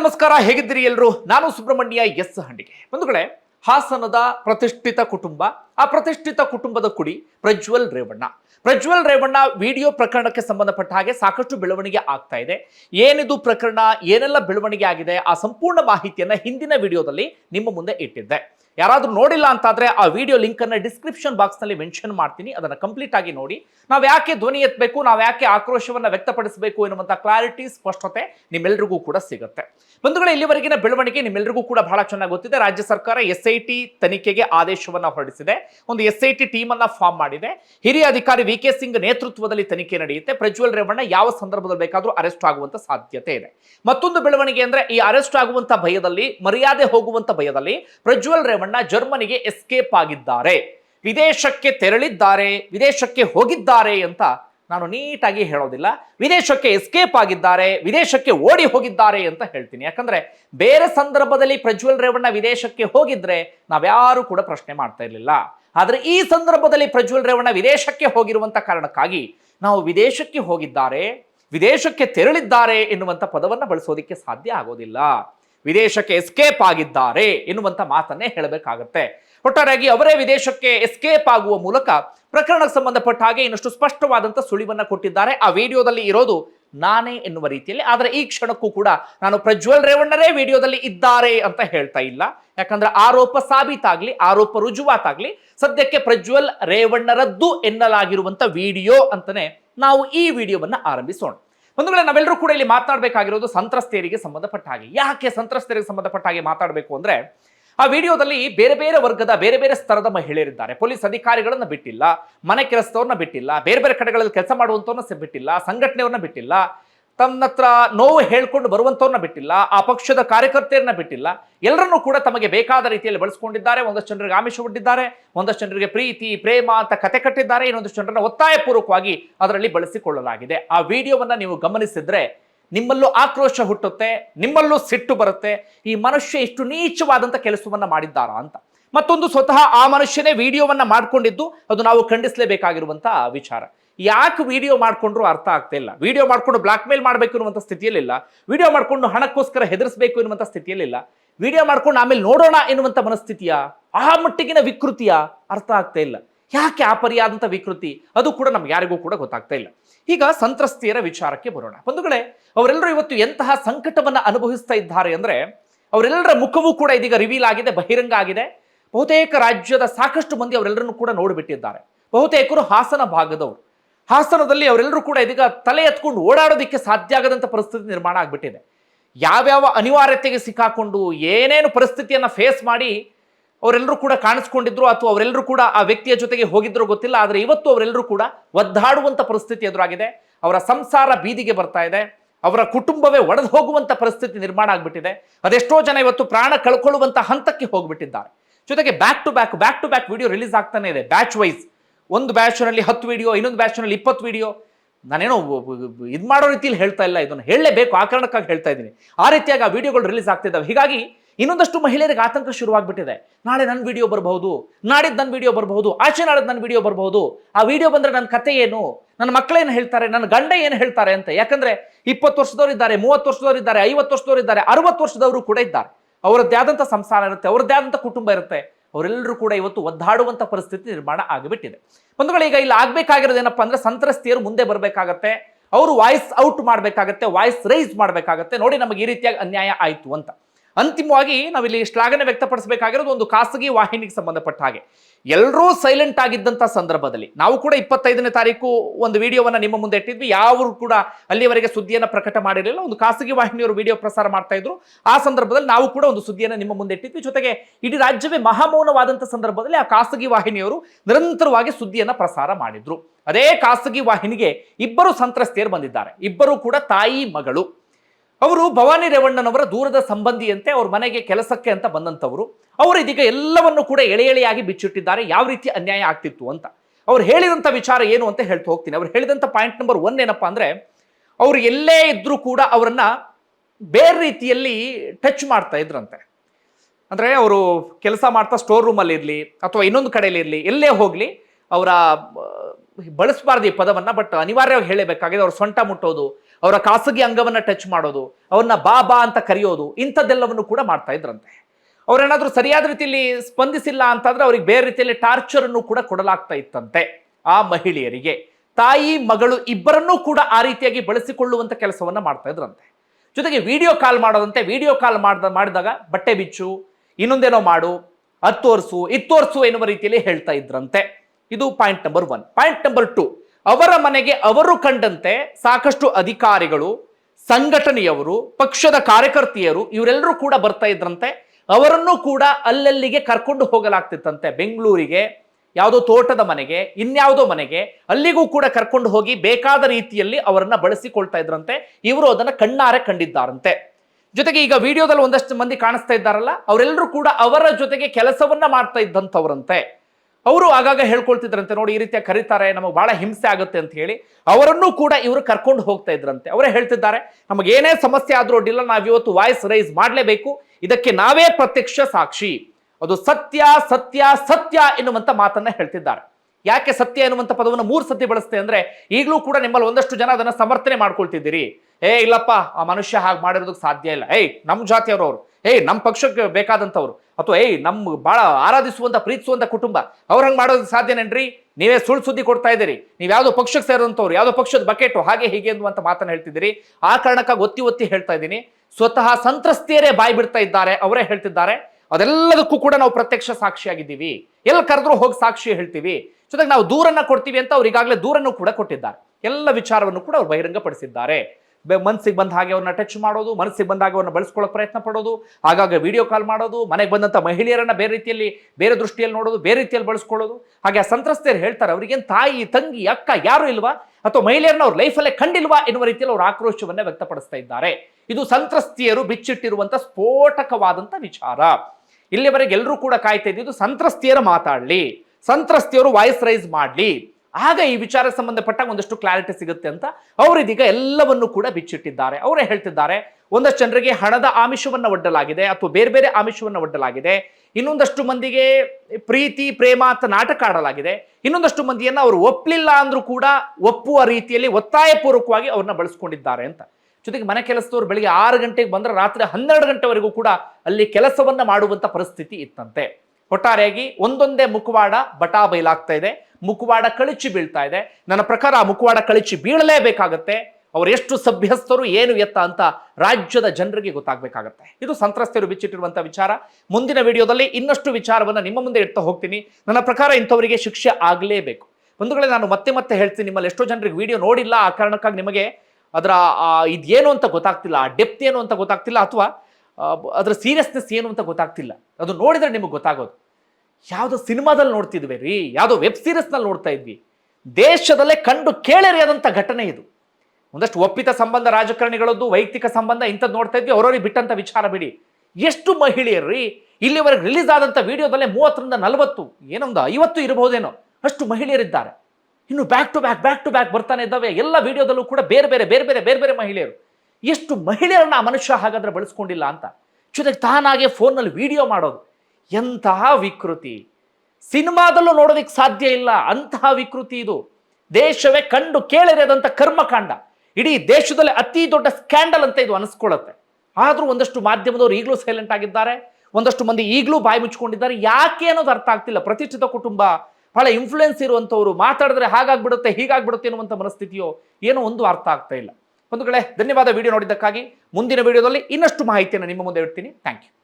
ನಮಸ್ಕಾರ ಹೇಗಿದ್ದೀರಿ ಎಲ್ಲರೂ? ನಾನು ಸುಬ್ರಹ್ಮಣ್ಯ ಎಸ್ ಹಂಡಿಗೆ ಬಂಧುಗಳೇ ಹಾಸನದ ಪ್ರತಿಷ್ಠಿತ ಕುಟುಂಬ ಆ ಪ್ರತಿಷ್ಠಿತ ಕುಟುಂಬದ ಕುಡಿ ಪ್ರಜ್ವಲ್ ರೇವಣ್ಣ. ಪ್ರಜ್ವಲ್ ರೇವಣ್ಣ ವಿಡಿಯೋ ಪ್ರಕರಣಕ್ಕೆ ಸಂಬಂಧಪಟ್ಟ ಹಾಗೆ ಸಾಕಷ್ಟು ಬೆಳವಣಿಗೆ ಆಗ್ತಾ ಇದೆ. ಏನಿದು ಪ್ರಕರಣ, ಏನೆಲ್ಲ ಬೆಳವಣಿಗೆ ಆಗಿದೆ, ಆ ಸಂಪೂರ್ಣ ಮಾಹಿತಿಯನ್ನ ಹಿಂದಿನ ವಿಡಿಯೋದಲ್ಲಿ ನಿಮ್ಮ ಮುಂದೆ ಇಟ್ಟಿದ್ದೆ. ಯಾರಾದರೂ ನೋಡಿಲ್ಲ ಅಂತಾದ್ರೆ ಆ ವಿಡಿಯೋ ಲಿಂಕ್ ಅನ್ನ ಡಿಸ್ಕ್ರಿಪ್ಷನ್ ಬಾಕ್ಸ್ನಲ್ಲಿ ಮೆನ್ಷನ್ ಮಾಡ್ತೀನಿ. ಅದನ್ನ ಕಂಪ್ಲೀಟ್ ಆಗಿ ನೋಡಿ. ನಾವು ಯಾಕೆ ಧ್ವನಿ ಎತ್ತಬೇಕು ನಾವು ಯಾಕೆ ಆಕ್ರೋಶವನ್ನ ವ್ಯಕ್ತಪಡಿಸಬೇಕು ಎನ್ನುವಂತ ಕ್ಲಾರಿಟಿ, ಸ್ಪಷ್ಟತೆ ನಿಮ್ಮೆಲ್ಲರಿಗೂ ಕೂಡ ಸಿಗುತ್ತೆ. ಬಂಧುಗಳೇ, ಇಲ್ಲಿವರೆಗಿನ ಬೆಳವಣಿಗೆ ನಿಮ್ಮೆಲ್ಲರಿಗೂ ಕೂಡ ಬಹಳ ಚೆನ್ನಾಗಿ ಗೊತ್ತಿದೆ. ರಾಜ್ಯ ಸರ್ಕಾರ ಎಸ್ ತನಿಖೆಗೆ ಆದೇಶವನ್ನ ಹೊರಡಿಸಿದೆ. ಒಂದು ಎಸ್ ಐ ಟಿ ಟೀಮ್ ಅನ್ನ ಫಾರ್ಮ್ ಮಾಡಿದೆ. ಹಿರಿಯ ಅಧಿಕಾರಿ ವಿ ಕೆ ಸಿಂಗ್ ನೇತೃತ್ವದಲ್ಲಿ ತನಿಖೆ ನಡೆಯುತ್ತೆ. ಪ್ರಜ್ವಲ್ ರೇವಣ್ಣ ಯಾವ ಸಂದರ್ಭದಲ್ಲಿ ಬೇಕಾದರೂ ಅರೆಸ್ಟ್ ಆಗುವಂತ ಸಾಧ್ಯತೆ ಇದೆ. ಮತ್ತೊಂದು ಬೆಳವಣಿಗೆ ಅಂದ್ರೆ ಈ ಅರೆಸ್ಟ್ ಆಗುವಂತ ಭಯದಲ್ಲಿ, ಮರ್ಯಾದೆ ಹೋಗುವಂತ ಭಯದಲ್ಲಿ ಪ್ರಜ್ವಲ್ ರೇವಣ್ಣ ಜರ್ಮನಿಗೆ ಎಸ್ಕೇಪ್ ಆಗಿದ್ದಾರೆ. ವಿದೇಶಕ್ಕೆ ತೆರಳಿದ್ದಾರೆ, ವಿದೇಶಕ್ಕೆ ಹೋಗಿದ್ದಾರೆ ಅಂತ ನಾನು ನೀಟಾಗಿ ಹೇಳೋದಿಲ್ಲ. ವಿದೇಶಕ್ಕೆ ಎಸ್ಕೇಪ್ ಆಗಿದ್ದಾರೆ, ವಿದೇಶಕ್ಕೆ ಓಡಿ ಹೋಗಿದ್ದಾರೆ ಅಂತ ಹೇಳ್ತೀನಿ. ಯಾಕಂದ್ರೆ ಬೇರೆ ಸಂದರ್ಭದಲ್ಲಿ ಪ್ರಜ್ವಲ್ ರೇವಣ್ಣ ವಿದೇಶಕ್ಕೆ ಹೋಗಿದ್ರೆ ನಾವ್ಯಾರು ಕೂಡ ಪ್ರಶ್ನೆ ಮಾಡ್ತಾ ಇರಲಿಲ್ಲ. ಆದ್ರೆ ಈ ಸಂದರ್ಭದಲ್ಲಿ ಪ್ರಜ್ವಲ್ ರೇವಣ್ಣ ವಿದೇಶಕ್ಕೆ ಹೋಗಿರುವಂಥ ಕಾರಣಕ್ಕಾಗಿ ನಾವು ವಿದೇಶಕ್ಕೆ ಹೋಗಿದ್ದಾರೆ, ವಿದೇಶಕ್ಕೆ ತೆರಳಿದ್ದಾರೆ ಎನ್ನುವಂಥ ಪದವನ್ನು ಬಳಸೋದಿಕ್ಕೆ ಸಾಧ್ಯ ಆಗೋದಿಲ್ಲ. ವಿದೇಶಕ್ಕೆ ಎಸ್ಕೇಪ್ ಆಗಿದ್ದಾರೆ ಎನ್ನುವಂಥ ಮಾತನ್ನೇ ಹೇಳಬೇಕಾಗತ್ತೆ. ಒಟ್ಟಾರೆಯಾಗಿ ಅವರೇ ವಿದೇಶಕ್ಕೆ ಎಸ್ಕೇಪ್ ಆಗುವ ಮೂಲಕ ಪ್ರಕರಣಕ್ಕೆ ಸಂಬಂಧಪಟ್ಟ ಹಾಗೆ ಇನ್ನಷ್ಟು ಸ್ಪಷ್ಟವಾದಂಥ ಸುಳಿವನ್ನ ಕೊಟ್ಟಿದ್ದಾರೆ. ಆ ವಿಡಿಯೋದಲ್ಲಿ ಇರೋದು ನಾನೇ ಎನ್ನುವ ರೀತಿಯಲ್ಲಿ. ಆದರೆ ಈ ಕ್ಷಣಕ್ಕೂ ಕೂಡ ನಾನು ಪ್ರಜ್ವಲ್ ರೇವಣ್ಣರೇ ವಿಡಿಯೋದಲ್ಲಿ ಇದ್ದಾರೆ ಅಂತ ಹೇಳ್ತಾ ಇಲ್ಲ. ಯಾಕಂದ್ರೆ ಆರೋಪ ಸಾಬೀತಾಗ್ಲಿ, ಆರೋಪ ರುಜುವಾತಾಗ್ಲಿ ಸದ್ಯಕ್ಕೆ ಪ್ರಜ್ವಲ್ ರೇವಣ್ಣರದ್ದು ಎನ್ನಲಾಗಿರುವಂತ ವಿಡಿಯೋ ಅಂತಾನೆ ನಾವು ಈ ವಿಡಿಯೋವನ್ನ ಆರಂಭಿಸೋಣ. ಒಂದು ನಾವೆಲ್ಲರೂ ಕೂಡ ಇಲ್ಲಿ ಮಾತನಾಡಬೇಕಾಗಿರೋದು ಸಂತ್ರಸ್ತೆಯರಿಗೆ ಸಂಬಂಧಪಟ್ಟ ಹಾಗೆ. ಯಾಕೆ ಸಂತ್ರಸ್ತೆಯರಿಗೆ ಸಂಬಂಧಪಟ್ಟ ಹಾಗೆ ಮಾತಾಡಬೇಕು ಅಂದ್ರೆ ಆ ವಿಡಿಯೋದಲ್ಲಿ ಬೇರೆ ಬೇರೆ ವರ್ಗದ ಬೇರೆ ಬೇರೆ ಸ್ತರದ ಮಹಿಳೆಯರಿದ್ದಾರೆ. ಪೊಲೀಸ್ ಅಧಿಕಾರಿಗಳನ್ನ ಬಿಟ್ಟಿಲ್ಲ, ಮನೆ ಕೆಲಸದವ್ರನ್ನ ಬಿಟ್ಟಿಲ್ಲ, ಬೇರೆ ಬೇರೆ ಕಡೆಗಳಲ್ಲಿ ಕೆಲಸ ಮಾಡುವಂತವ್ರನ್ನ ಸ- ಬಿಟ್ಟಿಲ್ಲ, ಸಂಘಟನೆಯವ್ರನ್ನ ಬಿಟ್ಟಿಲ್ಲ ತನ್ನ ಹತ್ರ ನೋವು ಹೇಳ್ಕೊಂಡು ಬರುವಂತವ್ರನ್ನ ಬಿಟ್ಟಿಲ್ಲ, ಆ ಪಕ್ಷದ ಕಾರ್ಯಕರ್ತೆಯರನ್ನ ಬಿಟ್ಟಿಲ್ಲ. ಎಲ್ಲರನ್ನೂ ಕೂಡ ತಮಗೆ ಬೇಕಾದ ರೀತಿಯಲ್ಲಿ ಬಳಸ್ಕೊಂಡಿದ್ದಾರೆ. ಒಂದಷ್ಟು ಜನರಿಗೆ ಆಮಿಷ ಒಡ್ಡಿದ್ದಾರೆ ಒಂದಷ್ಟು ಜನರಿಗೆ ಪ್ರೀತಿ, ಪ್ರೇಮ ಅಂತ ಕತೆ ಕಟ್ಟಿದ್ದಾರೆ. ಇನ್ನೊಂದಷ್ಟು ಜನರನ್ನ ಒತ್ತಾಯಪೂರ್ವಕವಾಗಿ ಅದರಲ್ಲಿ ಬಳಸಿಕೊಳ್ಳಲಾಗಿದೆ. ಆ ವಿಡಿಯೋವನ್ನ ನೀವು ಗಮನಿಸಿದ್ರೆ ನಿಮ್ಮಲ್ಲೂ ಆಕ್ರೋಶ ಹುಟ್ಟುತ್ತೆ, ನಿಮ್ಮಲ್ಲೂ ಸಿಟ್ಟು ಬರುತ್ತೆ. ಈ ಮನುಷ್ಯ ಇಷ್ಟು ನೀಚವಾದಂಥ ಕೆಲಸವನ್ನು ಮಾಡಿದ್ದಾರಾ ಅಂತ. ಮತ್ತೊಂದು ಸ್ವತಃ ಆ ಮನುಷ್ಯನೇ ವಿಡಿಯೋವನ್ನು ಮಾಡಿಕೊಂಡಿದ್ದು, ಅದು ನಾವು ಖಂಡಿಸಲೇಬೇಕಾಗಿರುವಂಥ ವಿಚಾರ. ಯಾಕೆ ವಿಡಿಯೋ ಮಾಡಿಕೊಂಡ್ರು ಅರ್ಥ ಆಗ್ತಾ ಇಲ್ಲ. ವಿಡಿಯೋ ಮಾಡ್ಕೊಂಡು ಬ್ಲಾಕ್ ಮೇಲ್ ಮಾಡಬೇಕು ಅನ್ನುವಂಥ ಸ್ಥಿತಿಯಲ್ಲಿಲ್ಲ ವಿಡಿಯೋ ಮಾಡ್ಕೊಂಡು ಹಣಕ್ಕೋಸ್ಕರ ಹೆದರಿಸಬೇಕು ಎನ್ನುವಂಥ ಸ್ಥಿತಿಯಲ್ಲಿಲ್ಲ ವಿಡಿಯೋ ಮಾಡ್ಕೊಂಡು ಆಮೇಲೆ ನೋಡೋಣ ಎನ್ನುವಂಥ ಮನಸ್ಥಿತಿಯ? ಆ ಮಟ್ಟಿಗಿನ ವಿಕೃತಿಯ? ಅರ್ಥ ಆಗ್ತಾ ಇಲ್ಲ. ಯಾಕೆ ಆ ಪರಿಯಾದಂಥ ವಿಕೃತಿ? ಅದು ಕೂಡ ನಮ್ಗೆ ಯಾರಿಗೂ ಕೂಡ ಗೊತ್ತಾಗ್ತಾ ಇಲ್ಲ. ಈಗ ಸಂತ್ರಸ್ತಿಯರ ವಿಚಾರಕ್ಕೆ ಬರೋಣ. ಬಂಧುಗಳೇ, ಅವರೆಲ್ಲರೂ ಇವತ್ತು ಎಂತಹ ಸಂಕಟವನ್ನ ಅನುಭವಿಸ್ತಾ ಇದ್ದಾರೆ ಅಂದ್ರೆ ಅವರೆಲ್ಲರ ಮುಖವೂ ಕೂಡ ಇದೀಗ ರಿವೀಲ್ ಆಗಿದೆ, ಬಹಿರಂಗ ಆಗಿದೆ. ಬಹುತೇಕ ರಾಜ್ಯದ ಸಾಕಷ್ಟು ಮಂದಿ ಅವರೆಲ್ಲರನ್ನು ಕೂಡ ನೋಡಿಬಿಟ್ಟಿದ್ದಾರೆ. ಬಹುತೇಕರು ಹಾಸನ ಭಾಗದವರು. ಹಾಸನದಲ್ಲಿ ಅವರೆಲ್ಲರೂ ಕೂಡ ಇದೀಗ ತಲೆ ಎತ್ಕೊಂಡು ಓಡಾಡೋದಕ್ಕೆ ಸಾಧ್ಯ ಆಗದಂಥ ಪರಿಸ್ಥಿತಿ ನಿರ್ಮಾಣ ಆಗಿಬಿಟ್ಟಿದೆ. ಯಾವ್ಯಾವ ಅನಿವಾರ್ಯತೆಗೆ ಸಿಕ್ಕಾಕೊಂಡು ಏನೇನು ಪರಿಸ್ಥಿತಿಯನ್ನ ಫೇಸ್ ಮಾಡಿ ಅವರೆಲ್ಲರೂ ಕೂಡ ಕಾಣಿಸ್ಕೊಂಡಿದ್ರು ಅಥವಾ ಅವರೆಲ್ಲರೂ ಕೂಡ ಆ ವ್ಯಕ್ತಿಯ ಜೊತೆಗೆ ಹೋಗಿದ್ರು ಗೊತ್ತಿಲ್ಲ, ಆದರೆ ಇವತ್ತು ಅವರೆಲ್ಲರೂ ಕೂಡ ಒದ್ದಾಡುವಂಥ ಪರಿಸ್ಥಿತಿ ಎದುರಾಗಿದೆ. ಅವರ ಸಂಸಾರ ಬೀದಿಗೆ ಬರ್ತಾ ಇದೆ. ಅವರ ಕುಟುಂಬವೇ ಒಡೆದು ಹೋಗುವಂಥ ಪರಿಸ್ಥಿತಿ ನಿರ್ಮಾಣ ಆಗಿಬಿಟ್ಟಿದೆ. ಅದೆಷ್ಟೋ ಜನ ಇವತ್ತು ಪ್ರಾಣ ಕಳ್ಕೊಳ್ಳುವಂಥ ಹಂತಕ್ಕೆ ಹೋಗ್ಬಿಟ್ಟಿದ್ದಾರೆ. ಜೊತೆಗೆ back to back back to back video release ಆಗ್ತಾನೆ ಇದೆ ಬ್ಯಾಚ್ ವೈಸ್ ಒಂದು ಬ್ಯಾಚ್ನಲ್ಲಿ ಹತ್ತು ವಿಡಿಯೋ ಇನ್ನೊಂದು ಬ್ಯಾಚ್ನಲ್ಲಿ ಇಪ್ಪತ್ತು ವಿಡಿಯೋ ನಾನೇನೋ ಇದು ಮಾಡೋ ರೀತಿಯಲ್ಲಿ ಹೇಳ್ತಾ ಇಲ್ಲ, ಇದನ್ನು ಹೇಳಲೇಬೇಕು, ಆ ಕಾರಣಕ್ಕಾಗಿ ಹೇಳ್ತಾ ಇದ್ದೀನಿ. ಆ ರೀತಿಯಾಗಿ ಆ ವಿಡಿಯೋಗಳು ರಿಲೀಸ್ ಆಗ್ತಿದ್ದಾವೆ. ಹೀಗಾಗಿ ಇನ್ನೊಂದಷ್ಟು ಮಹಿಳೆಯರಿಗೆ ಆತಂಕ ಶುರುವಾಗ್ಬಿಟ್ಟಿದೆ. ನಾಳೆ ನನ್ನ ವಿಡಿಯೋ ಬರಬಹುದು, ನಾಡಿದ್ದು ನನ್ನ ವಿಡಿಯೋ ಬರಬಹುದು, ಆಚೆ ನಾಡಿದ್ದು ನನ್ನ ವಿಡಿಯೋ ಬರಬಹುದು. ಆ ವಿಡಿಯೋ ಬಂದರೆ ನನ್ನ ಕತೆ ಏನು? ನನ್ನ ಮಕ್ಕಳೇನು ಹೇಳ್ತಾರೆ? ನನ್ನ ಗಂಡ ಏನು ಹೇಳ್ತಾರೆ ಅಂತ? ಯಾಕಂದರೆ ಇಪ್ಪತ್ತು ವರ್ಷದವ್ರು ಇದ್ದಾರೆ, ಮೂವತ್ತು ವರ್ಷದವರು ಇದ್ದಾರೆ, ಐವತ್ತು ವರ್ಷದವ್ರು ಇದ್ದಾರೆ, ಅರವತ್ತು ವರ್ಷದವರು ಕೂಡ ಇದ್ದಾರೆ. ಅವರದ್ದೇ ಆದಂಥ ಸಂಸಾರ ಇರುತ್ತೆ, ಅವರದ್ದೇ ಆದಂಥ ಕುಟುಂಬ ಇರುತ್ತೆ. ಅವರೆಲ್ಲರೂ ಕೂಡ ಇವತ್ತು ಒದ್ದಾಡುವಂಥ ಪರಿಸ್ಥಿತಿ ನಿರ್ಮಾಣ ಆಗಿಬಿಟ್ಟಿದೆ. ಈಗ ಇಲ್ಲಿ ಆಗಬೇಕಾಗಿರೋದು ಏನಪ್ಪಾ ಅಂದ್ರೆ ಸಂತ್ರಸ್ತಿಯರು ಮುಂದೆ ಬರಬೇಕಾಗತ್ತೆ, ಅವರು ವಾಯ್ಸ್ ಔಟ್ ಮಾಡಬೇಕಾಗತ್ತೆ ವಾಯ್ಸ್ ರೈಸ್ ಮಾಡಬೇಕಾಗತ್ತೆ. ನೋಡಿ ನಮಗೆ ಈ ರೀತಿಯಾಗಿ ಅನ್ಯಾಯ ಆಯಿತು ಅಂತ. ಅಂತಿಮವಾಗಿ ನಾವಿಲ್ಲಿ ಶ್ಲಾಘನೆ ವ್ಯಕ್ತಪಡಿಸಬೇಕಾಗಿರೋದು ಒಂದು ಖಾಸಗಿ ವಾಹಿನಿಗೆ ಸಂಬಂಧಪಟ್ಟ ಹಾಗೆ. ಎಲ್ಲರೂ ಸೈಲೆಂಟ್ ಆಗಿದ್ದಂಥ ಸಂದರ್ಭದಲ್ಲಿ. ನಾವು ಕೂಡ ಇಪ್ಪತ್ತೈದನೇ ತಾರೀಕು ಒಂದು ವಿಡಿಯೋವನ್ನು ನಿಮ್ಮ ಮುಂದೆ ಇಟ್ಟಿದ್ವಿ. ಯಾರು ಕೂಡ ಅಲ್ಲಿವರೆಗೆ ಸುದ್ದಿಯನ್ನು ಪ್ರಕಟ ಮಾಡಿರಲಿಲ್ಲ. ಒಂದು ಖಾಸಗಿ ವಾಹಿನಿಯವರು ವಿಡಿಯೋ ಪ್ರಸಾರ ಮಾಡ್ತಾ ಇದ್ರು. ಆ ಸಂದರ್ಭದಲ್ಲಿ ನಾವು ಕೂಡ ಒಂದು ಸುದ್ದಿಯನ್ನು ನಿಮ್ಮ ಮುಂದೆ ಇಟ್ಟಿದ್ವಿ. ಜೊತೆಗೆ ಇಡೀ ರಾಜ್ಯವೇ ಮಹಾಮೌನವಾದಂಥ ಸಂದರ್ಭದಲ್ಲಿ ಆ ಖಾಸಗಿ ವಾಹಿನಿಯವರು ನಿರಂತರವಾಗಿ ಸುದ್ದಿಯನ್ನು ಪ್ರಸಾರ ಮಾಡಿದ್ರು. ಅದೇ ಖಾಸಗಿ ವಾಹಿನಿಗೆ ಇಬ್ಬರು ಸಂತ್ರಸ್ತೆಯರು ಬಂದಿದ್ದಾರೆ. ಇಬ್ಬರು ಕೂಡ ತಾಯಿ ಮಗಳು. ಅವರು ಭವಾನಿ ರೇವಣ್ಣನವರ ದೂರದ ಸಂಬಂಧಿಯಂತೆ ಅವ್ರ ಮನೆಗೆ ಕೆಲಸಕ್ಕೆ ಅಂತ ಬಂದಂಥವರು. ಅವರು ಇದೀಗ ಎಲ್ಲವನ್ನು ಕೂಡ ಎಳೆ ಎಳೆಯಾಗಿ ಬಿಚ್ಚಿಟ್ಟಿದ್ದಾರೆ. ಯಾವ ರೀತಿ ಅನ್ಯಾಯ ಆಗ್ತಿತ್ತು ಅಂತ. ಅವ್ರು ಹೇಳಿದಂಥ ವಿಚಾರ ಏನು ಅಂತ ಹೇಳ್ತಾ ಹೋಗ್ತೀನಿ. ಅವ್ರು ಹೇಳಿದಂಥ ಪಾಯಿಂಟ್ ನಂಬರ್ ಒನ್ ಏನಪ್ಪಾ ಅಂದರೆ, ಅವ್ರು ಎಲ್ಲೇ ಇದ್ರೂ ಕೂಡ ಅವರನ್ನ ಬೇರೆ ರೀತಿಯಲ್ಲಿ ಟಚ್ ಮಾಡ್ತಾ ಇದ್ರಂತೆ. ಅಂದರೆ ಅವರು ಕೆಲಸ ಮಾಡ್ತಾ ಸ್ಟೋರ್ ರೂಮಲ್ಲಿ ಇರಲಿ, ಅಥವಾ ಇನ್ನೊಂದು ಕಡೆಯಲ್ಲಿ ಇರಲಿ, ಎಲ್ಲೇ ಹೋಗಲಿ, ಅವರ ಬಳಸಬಾರ್ದು ಈ ಪದವನ್ನು ಬಟ್ ಅನಿವಾರ್ಯವಾಗಿ ಹೇಳಬೇಕಾಗಿದೆ, ಅವ್ರ ಸೊಂಟ ಮುಟ್ಟೋದು ಅವರ ಖಾಸಗಿ ಅಂಗವನ್ನ ಟಚ್ ಮಾಡೋದು, ಅವ್ರನ್ನ ಬಾ ಬಾ ಅಂತ ಕರೆಯೋದು, ಇಂಥದ್ದೆಲ್ಲವನ್ನು ಕೂಡ ಮಾಡ್ತಾ ಇದ್ರಂತೆ. ಅವ್ರೇನಾದ್ರೂ ಸರಿಯಾದ ರೀತಿಯಲ್ಲಿ ಸ್ಪಂದಿಸಿಲ್ಲ ಅಂತಂದ್ರೆ ಅವ್ರಿಗೆ ಬೇರೆ ರೀತಿಯಲ್ಲಿ ಟಾರ್ಚರ್ ಅನ್ನು ಕೂಡ ಕೊಡಲಾಗ್ತಾ ಇತ್ತಂತೆ ಆ ಮಹಿಳೆಯರಿಗೆ. ತಾಯಿ, ಮಗಳು ಇಬ್ಬರನ್ನೂ ಕೂಡ ಆ ರೀತಿಯಾಗಿ ಬಳಸಿಕೊಳ್ಳುವಂತ ಕೆಲಸವನ್ನ ಮಾಡ್ತಾ ಇದ್ರಂತೆ. ಜೊತೆಗೆ ವಿಡಿಯೋ ಕಾಲ್ ಮಾಡೋದಂತೆ ವಿಡಿಯೋ ಕಾಲ್ ಮಾಡ್ದ, ಮಾಡಿದಾಗ ಬಟ್ಟೆ ಬಿಚ್ಚು, ಇನ್ನೊಂದೇನೋ ಮಾಡು ಅದು ತೋರಿಸು ಇದು ತೋರಿಸು ಎನ್ನುವ ರೀತಿಯಲ್ಲಿ ಹೇಳ್ತಾ ಇದ್ರಂತೆ. ಇದು point number one point number two ಅವರ ಮನೆಗೆ ಅವರು ಕಂಡಂತೆ ಸಾಕಷ್ಟು ಅಧಿಕಾರಿಗಳು, ಸಂಘಟನೆಯವರು, ಪಕ್ಷದ ಕಾರ್ಯಕರ್ತೆಯರು ಇವರೆಲ್ಲರೂ ಕೂಡ ಬರ್ತಾ ಇದ್ರಂತೆ. ಅವರನ್ನು ಕೂಡ ಅಲ್ಲಲ್ಲಿಗೆ ಕರ್ಕೊಂಡು ಹೋಗಲಾಗ್ತಿತ್ತಂತೆ. ಬೆಂಗಳೂರಿಗೆ, ಯಾವುದೋ ತೋಟದ ಮನೆಗೆ, ಇನ್ಯಾವುದೋ ಮನೆಗೆ, ಅಲ್ಲಿಗೂ ಕೂಡ ಕರ್ಕೊಂಡು ಹೋಗಿ ಬೇಕಾದ ರೀತಿಯಲ್ಲಿ ಅವರನ್ನ ಬಳಸಿಕೊಳ್ತಾ ಇದ್ರಂತೆ. ಇವರು ಅದನ್ನ ಕಣ್ಣಾರೆ ಕಂಡಿದ್ದಾರಂತೆ. ಜೊತೆಗೆ ಈಗ ವಿಡಿಯೋದಲ್ಲಿ ಒಂದಷ್ಟು ಮಂದಿ ಕಾಣಿಸ್ತಾ ಇದ್ದಾರಲ್ಲ, ಅವರೆಲ್ಲರೂ ಕೂಡ ಅವರ ಜೊತೆಗೆ ಕೆಲಸವನ್ನ ಮಾಡ್ತಾ ಇದ್ದಂಥವ್ರಂತೆ. ಅವರು ಆಗಾಗ ಹೇಳ್ಕೊಳ್ತಿದ್ರಂತೆ, ನೋಡಿ, ಈ ರೀತಿಯ ಕರೀತಾರೆ, ನಮಗೆ ಬಹಳ ಹಿಂಸೆ ಆಗುತ್ತೆ ಅಂತ ಹೇಳಿ ಅವರನ್ನು ಕೂಡ ಇವರು ಕರ್ಕೊಂಡು ಹೋಗ್ತಾ ಇದ್ರಂತೆ. ಅವರೇ ಹೇಳ್ತಿದ್ದಾರೆ, ನಮಗೆ ಏನೇ ಸಮಸ್ಯೆ ಆದರೂ ಅಡ್ಡಿಲ್ಲ ನಾವು ಇವತ್ತು ವಾಯ್ಸ್ ರೈಸ್ ಮಾಡಲೇಬೇಕು, ಇದಕ್ಕೆ ನಾವೇ ಪ್ರತ್ಯಕ್ಷ ಸಾಕ್ಷಿ. ಅದು ಸತ್ಯ ಸತ್ಯ ಸತ್ಯ ಎನ್ನುವಂಥ ಮಾತನ್ನ ಹೇಳ್ತಿದ್ದಾರೆ. ಯಾಕೆ ಸತ್ಯ ಎನ್ನುವಂಥ ಪದವನ್ನು ಮೂರು ಸತಿ ಬಳಸ್ತೆ ಅಂದ್ರೆ, ಈಗಲೂ ಕೂಡ ನಿಮ್ಮಲ್ಲಿ ಒಂದಷ್ಟು ಜನ ಅದನ್ನು ಸಮರ್ಥನೆ ಮಾಡ್ಕೊಳ್ತಿದ್ದೀರಿ. ಏ, ಇಲ್ಲಪ್ಪ, ಆ ಮನುಷ್ಯ ಹಾಗೆ ಮಾಡಿರೋದಕ್ಕೆ ಸಾಧ್ಯ ಇಲ್ಲ. ಏಯ್ ನಮ್ಮ ಜಾತಿಯವರು ಅವರು ಏಯ್ ನಮ್ಮ ಪಕ್ಷಕ್ಕೆ ಬೇಕಾದಂಥವ್ರು. ಅಥವಾ, ಏಯ್, ನಮ್ಮ ಬಹಳ ಆರಾಧಿಸುವಂತ, ಪ್ರೀತಿಸುವಂತ ಕುಟುಂಬ, ಅವ್ರು ಹಂಗೆ ಮಾಡೋದು ಸಾಧ್ಯನೇನ್ರಿ? ನೀವೇ ಸುಳ್ಳು ಸುದ್ದಿ ಕೊಡ್ತಾ ಇದ್ದೀರಿ. ನೀವು ಯಾವುದೋ ಪಕ್ಷಕ್ಕೆ ಸೇರಿದಂಥವ್ರು, ಯಾವುದೋ ಪಕ್ಷದ ಬಕೆಟು, ಹಾಗೆ ಹೀಗೆ ಅನ್ನುವಂತ ಮಾತನ್ನು ಹೇಳ್ತಿದ್ದೀರಿ. ಆ ಕಾರಣಕ್ಕಾಗಿ ಒತ್ತಿ ಒತ್ತಿ ಹೇಳ್ತಾ ಇದ್ದೀನಿ. ಸ್ವತಃ ಸಂತ್ರಸ್ತಿಯರೇ ಬಾಯಿ ಬಿಡ್ತಾ ಇದ್ದಾರೆ, ಅವರೇ ಹೇಳ್ತಿದ್ದಾರೆ. ಅದೆಲ್ಲದಕ್ಕೂ ಕೂಡ ನಾವು ಪ್ರತ್ಯಕ್ಷ ಸಾಕ್ಷಿಯಾಗಿದ್ದೀವಿ. ಎಲ್ಲಿ ಕರೆದ್ರೂ ಹೋಗಿ ಸಾಕ್ಷಿ ಹೇಳ್ತೀವಿ. ಜೊತೆಗೆ ನಾವು ದೂರನ್ನ ಕೊಡ್ತೀವಿ ಅಂತ ಅವ್ರು ಈಗಾಗಲೇ ದೂರನ್ನು ಕೂಡ ಕೊಟ್ಟಿದ್ದಾರೆ. ಎಲ್ಲ ವಿಚಾರವನ್ನು ಕೂಡ ಅವ್ರು ಬಹಿರಂಗಪಡಿಸಿದ್ದಾರೆ. ಮನ್ಸಿಗೆ ಬಂದ ಹಾಗೆ ಅವ್ರನ್ನ ಟಚ್ ಮಾಡೋದು ಮನಸ್ಸಿಗೆ ಬಂದ ಹಾಗೆ ಅವ್ರನ್ನ ಬಳಸ್ಕೊಳ್ಳೋಕೆ ಪ್ರಯತ್ನ ಪಡೋದು ಆಗಾಗ ವಿಡಿಯೋ ಕಾಲ್ ಮಾಡೋದು, ಮನೆಗೆ ಬಂದಂಥ ಮಹಿಳೆಯರನ್ನು ಬೇರೆ ರೀತಿಯಲ್ಲಿ, ಬೇರೆ ದೃಷ್ಟಿಯಲ್ಲಿ ನೋಡೋದು, ಬೇರೆ ರೀತಿಯಲ್ಲಿ ಬಳಸ್ಕೊಳ್ಳೋದು. ಹಾಗೆ ಆ ಸಂತ್ರಸ್ತೆಯರು ಹೇಳ್ತಾರೆ, ಅವ್ರಿಗೇನು ತಾಯಿ, ತಂಗಿ, ಅಕ್ಕ ಯಾರು ಇಲ್ವಾ? ಅಥವಾ ಮಹಿಳೆಯರನ್ನ ಅವ್ರ ಲೈಫಲ್ಲೇ ಕಂಡಿಲ್ವಾ ಎನ್ನುವ ರೀತಿಯಲ್ಲಿ ಅವರು ಆಕ್ರೋಶವನ್ನೇ ವ್ಯಕ್ತಪಡಿಸ್ತಾ ಇದ್ದಾರೆ. ಇದು ಸಂತ್ರಸ್ತಿಯರು ಬಿಚ್ಚಿಟ್ಟಿರುವಂಥ ಸ್ಫೋಟಕವಾದಂಥ ವಿಚಾರ. ಇಲ್ಲಿವರೆಗೆ ಎಲ್ಲರೂ ಕೂಡ ಕಾಯ್ತಾ ಇದ್ದಿದ್ದು ಸಂತ್ರಸ್ತಿಯರು ಮಾತಾಡಲಿ. ಸಂತ್ರಸ್ತಿಯರು ವಾಯ್ಸ್ ರೈಸ್ ಮಾಡ್ಲಿ. ಆಗ ಈ ವಿಚಾರಕ್ಕೆ ಸಂಬಂಧಪಟ್ಟ ಒಂದಷ್ಟು ಕ್ಲಾರಿಟಿ ಸಿಗುತ್ತೆ ಅಂತ ಅವರಿದೀಗ ಎಲ್ಲವನ್ನು ಕೂಡ ಬಿಚ್ಚಿಟ್ಟಿದ್ದಾರೆ. ಅವರೇ ಹೇಳ್ತಿದ್ದಾರೆ, ಒಂದಷ್ಟು ಜನರಿಗೆ ಹಣದ ಆಮಿಷವನ್ನು ಒಡ್ಡಲಾಗಿದೆ ಅಥವಾ ಬೇರೆ ಬೇರೆ ಆಮಿಷವನ್ನು ಒಡ್ಡಲಾಗಿದೆ. ಇನ್ನೊಂದಷ್ಟು ಮಂದಿಗೆ ಪ್ರೀತಿ, ಪ್ರೇಮ ಅಂತ ನಾಟಕ ಆಡಲಾಗಿದೆ. ಇನ್ನೊಂದಷ್ಟು ಮಂದಿಯನ್ನ ಅವರು ಒಪ್ಪಲಿಲ್ಲ ಅಂದ್ರೂ ಕೂಡ ಒಪ್ಪುವ ರೀತಿಯಲ್ಲಿ ಒತ್ತಾಯಪೂರ್ವಕವಾಗಿ ಅವ್ರನ್ನ ಬಳಸ್ಕೊಂಡಿದ್ದಾರೆ ಅಂತ. ಜೊತೆಗೆ ಮನೆ ಕೆಲಸದವ್ರು ಬೆಳಿಗ್ಗೆ ಆರು ಗಂಟೆಗೆ ಬಂದ್ರೆ ರಾತ್ರಿ ಹನ್ನೆರಡು ಗಂಟೆವರೆಗೂ ಕೂಡ ಅಲ್ಲಿ ಕೆಲಸವನ್ನ ಮಾಡುವಂತ ಪರಿಸ್ಥಿತಿ ಇತ್ತಂತೆ. ಒಟ್ಟಾರೆಯಾಗಿ ಒಂದೊಂದೇ ಮುಖವಾಡ ಬಟಾ ಬಯಲಾಗ್ತಾ ಇದೆ. ಮುಖವಾಡ ಕಳಿಚಿ ಬೀಳ್ತಾ ಇದೆ. ನನ್ನ ಪ್ರಕಾರ ಆ ಮುಖವಾಡ ಕಳಿಚಿ ಬೀಳಲೇಬೇಕಾಗತ್ತೆ. ಅವರು ಎಷ್ಟು ಸಭ್ಯಸ್ಥರು, ಏನು ಎತ್ತ ಅಂತ ರಾಜ್ಯದ ಜನರಿಗೆ ಗೊತ್ತಾಗಬೇಕಾಗತ್ತೆ. ಇದು ಸಂತ್ರಸ್ತೆಯರು ಬಿಚ್ಚಿಟ್ಟಿರುವಂಥ ವಿಚಾರ. ಮುಂದಿನ ವಿಡಿಯೋದಲ್ಲಿ ಇನ್ನಷ್ಟು ವಿಚಾರವನ್ನು ನಿಮ್ಮ ಮುಂದೆ ಇಡ್ತಾ ಹೋಗ್ತೀನಿ. ನನ್ನ ಪ್ರಕಾರ ಇಂಥವರಿಗೆ ಶಿಕ್ಷೆ ಆಗಲೇಬೇಕು. ಒಂದು ವೇಳೆ ನಾನು ಮತ್ತೆ ಮತ್ತೆ ಹೇಳ್ತೀನಿ, ನಿಮ್ಮಲ್ಲಿ ಎಷ್ಟೋ ಜನರಿಗೆ ವಿಡಿಯೋ ನೋಡಿಲ್ಲ. ಆ ಕಾರಣಕ್ಕಾಗಿ ನಿಮಗೆ ಅದರ ಇದೇನು ಅಂತ ಗೊತ್ತಾಗ್ತಿಲ್ಲ, ಆ ಡೆಪ್ತ್ ಏನು ಅಂತ ಗೊತ್ತಾಗ್ತಿಲ್ಲ, ಅಥವಾ ಅದರ ಸೀರಿಯಸ್ನೆಸ್ ಏನು ಅಂತ ಗೊತ್ತಾಗ್ತಿಲ್ಲ. ಅದು ನೋಡಿದರೆ ನಿಮಗೆ ಗೊತ್ತಾಗೋದು. ಯಾವುದೋ ಸಿನಿಮಾದಲ್ಲಿ ನೋಡ್ತಿದ್ವಿ ರೀ, ಯಾವುದೋ ವೆಬ್ ಸೀರೀಸ್ನಲ್ಲಿ ನೋಡ್ತಾ ಇದ್ವಿ. ದೇಶದಲ್ಲೇ ಕಂಡು ಕೇಳರಿಯಾದಂಥ ಘಟನೆ ಇದು. ಒಂದಷ್ಟು ಒಪ್ಪಿತ ಸಂಬಂಧ ರಾಜಕಾರಣಿಗಳದ್ದು, ವೈಯಕ್ತಿಕ ಸಂಬಂಧ ಇಂಥದ್ದು ನೋಡ್ತಾ ಇದ್ವಿ, ಅವರವ್ರಿಗೆ ಬಿಟ್ಟಂಥ ವಿಚಾರ ಬಿಡಿ. ಎಷ್ಟು ಮಹಿಳೆಯರ್ರಿ ಇಲ್ಲಿವರೆಗೆ ರಿಲೀಸ್ ಆದಂಥ ವಿಡಿಯೋದಲ್ಲೇ ಮೂವತ್ತರಿಂದ ನಲವತ್ತು, ಏನೊಂದು ಐವತ್ತು ಇರಬಹುದೇನೋ, ಅಷ್ಟು ಮಹಿಳೆಯರಿದ್ದಾರೆ. ಇನ್ನು back to back back to back ಬರ್ತಾನೆ ಇದ್ದಾವೆ, ಎಲ್ಲ ವಿಡಿಯೋದಲ್ಲೂ ಕೂಡ ಬೇರೆ ಬೇರೆ ಬೇರೆ ಬೇರೆ ಬೇರೆ ಬೇರೆ ಮಹಿಳೆಯರು. ಎಷ್ಟು ಮಹಿಳೆಯರನ್ನ ಆ ಮನುಷ್ಯ ಹಾಗಾದ್ರೆ ಬಳಸ್ಕೊಂಡಿಲ್ಲ ಅಂತ. ಜೊತೆಗೆ ತಾನಾಗೆ ಫೋನ್ನಲ್ಲಿ ವಿಡಿಯೋ ಮಾಡೋದು. ಎಂತಹ ವಿಕೃತಿ. ಸಿನಿಮಾದಲ್ಲೂ ನೋಡೋದಕ್ಕೆ ಸಾಧ್ಯ ಇಲ್ಲ. ಅಂತಹ ವಿಕೃತಿ ಇದು. ದೇಶವೇ ಕಂಡು ಕೇಳಿರದಂಥ ಕರ್ಮಕಾಂಡ. ಇಡೀ ದೇಶದಲ್ಲಿ ಅತಿ ದೊಡ್ಡ ಸ್ಕ್ಯಾಂಡಲ್ ಅಂತ ಇದು ಅನಿಸ್ಕೊಳ್ಳುತ್ತೆ. ಆದರೂ ಒಂದಷ್ಟು ಮಾಧ್ಯಮದವರು ಈಗಲೂ ಸೈಲೆಂಟ್ ಆಗಿದ್ದಾರೆ. ಒಂದಷ್ಟು ಮಂದಿ ಈಗಲೂ ಬಾಯಿ ಮುಚ್ಕೊಂಡಿದ್ದಾರೆ. ಯಾಕೆ ಅನ್ನೋದು ಅರ್ಥ ಆಗ್ತಿಲ್ಲ. ಪ್ರತಿಷ್ಠಿತ ಕುಟುಂಬ, ಬಹಳ ಇನ್ಫ್ಲುಯೆನ್ಸ್ ಇರುವಂಥವ್ರು ಮಾತಾಡಿದ್ರೆ ಹಾಗಾಗ್ಬಿಡುತ್ತೆ, ಹೀಗಾಗ್ಬಿಡುತ್ತೆ ಅನ್ನುವಂಥ ಮನಸ್ಥಿತಿಯೋ ಏನೋ ಒಂದು ಅರ್ಥ ಆಗ್ತಾ ಇಲ್ಲ. ಒಂದು ಧನ್ಯವಾದ ವಿಡಿಯೋ ನೋಡಿದ್ದಕ್ಕಾಗಿ. ಮುಂದಿನ ವಿಡಿಯೋದಲ್ಲಿ ಇನ್ನಷ್ಟು ಮಾಹಿತಿಯನ್ನು ನಿಮ್ಮ ಮುಂದೆ ಇಡ್ತೀನಿ. Thank you